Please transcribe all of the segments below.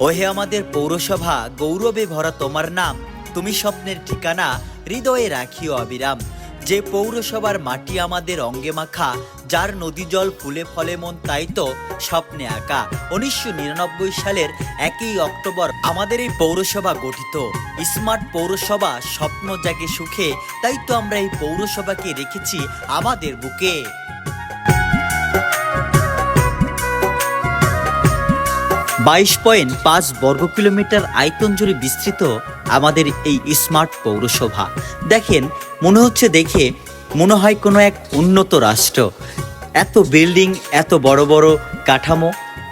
ওহে আমাদের পৌরসভা, গৌরবে ভরা তোমার নাম। তুমি স্বপ্নের ঠিকানা, হৃদয়ে রাখিও অবিরাম। যে পৌরসভার মাটি আমাদের অঙ্গে মাখা, যার নদী জল ফুলে ফলে মন, তাই তো স্বপ্নে আঁকা। উনিশশো নিরানব্বই সালের একই অক্টোবর আমাদের এই পৌরসভা গঠিত। স্মার্ট পৌরসভা স্বপ্ন জাগে সুখে, তাই তো আমরা এই পৌরসভাকে রেখেছি আমাদের বুকে। বাইশ পয়েন্ট পাঁচ বর্গ কিলোমিটার আয়তন জুড়ে বিস্তৃত আমাদের এই স্মার্ট পৌরসভা। দেখেন, মনে হচ্ছে দেখে মনে হয় কোনো এক উন্নত রাষ্ট্র। এত বিল্ডিং, এত বড় বড় কাঠামো,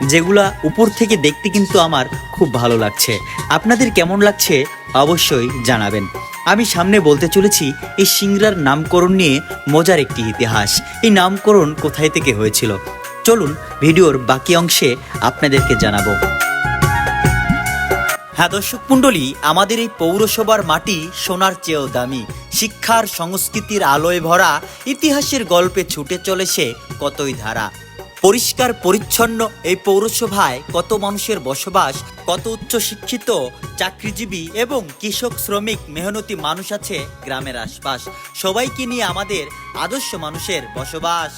যেগুলা উপর থেকে দেখতে কিন্তু আমার খুব ভালো লাগছে। আপনাদের কেমন লাগছে অবশ্যই জানাবেন। আমি সামনে বলতে চলেছি, এই সিংড়ার নামকরণ নিয়ে মজার একটি ইতিহাস। এই নামকরণ কোথায় থেকে হয়েছিল? চলুন ভিডিওর বাকি অংশে আপনাদেরকে জানাব। হ্যাঁ দর্শক মণ্ডলী, আমাদের এই পৌরসভার মাটি সোনার চেয়েও দামি। শিক্ষার সংস্কৃতির আলোয় ভরা, ইতিহাসের গল্পে ছুটে চলেছে কতই ধারা। পরিষ্কার পরিচ্ছন্ন এই পৌরসভায় কত মানুষের বসবাস, কত উচ্চ শিক্ষিত চাকরিজীবী এবং কৃষক, শ্রমিক, মেহনতি মানুষ আছে গ্রামের আশপাশ। সবাইকে নিয়ে আমাদের আদর্শ মানুষের বসবাস।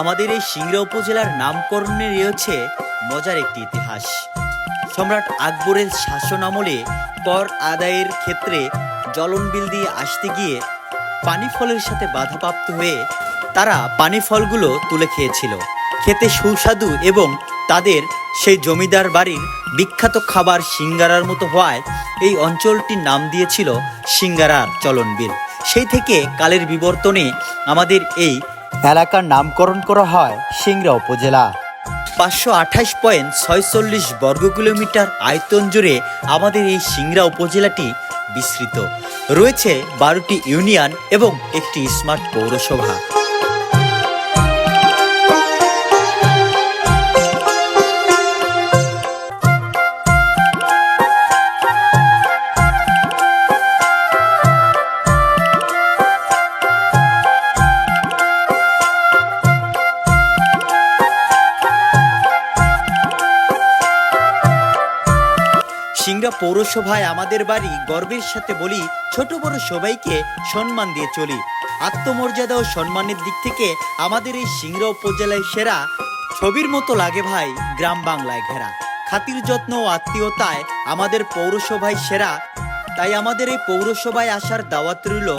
আমাদের এই সিংড়া উপজেলার নামকরণে রয়েছে মজার একটি ইতিহাস। সম্রাট আকবরের শাসন আমলে কর আদায়ের ক্ষেত্রে জলন বিল দিয়ে আসতে গিয়ে পানি ফলের সাথে বাধাপ্রাপ্ত হয়ে তারা পানি ফলগুলো তুলে খেয়েছিল। খেতে সুস্বাদু এবং তাদের সেই জমিদার বাড়ির বিখ্যাত খাবার সিঙ্গারার মতো হওয়ায় এই অঞ্চলটির নাম দিয়েছিল সিঙ্গারার চলনবিল সেই থেকে কালের বিবর্তনে আমাদের এই এলাকার নামকরণ করা হয় সিংড়া উপজেলা। পাঁচশো আঠাশ পয়েন্ট ছয়চল্লিশ বর্গ কিলোমিটার আয়তন জুড়ে আমাদের এই সিংড়া উপজেলাটি বিস্তৃত। রয়েছে বারোটি ইউনিয়ন এবং একটি স্মার্ট পৌরসভা। সিংড়া পৌরসভায় আমাদের বাড়ি গর্বের সাথে বলি, ছোট বড় সবাইকে সম্মান দিয়ে চলি। আত্মমর্যাদা ও সম্মানের দিক থেকে আমাদের এই সিংড়া উপজেলায় সেরা ছবির মতো লাগে ভাই গ্রাম বাংলায় ঘেরা। খাতির যত্ন ও আত্মীয়তায় আমাদের পৌরসভায় সেরা, তাই আমাদের এই পৌরসভায় আসার দাওয়াত রইল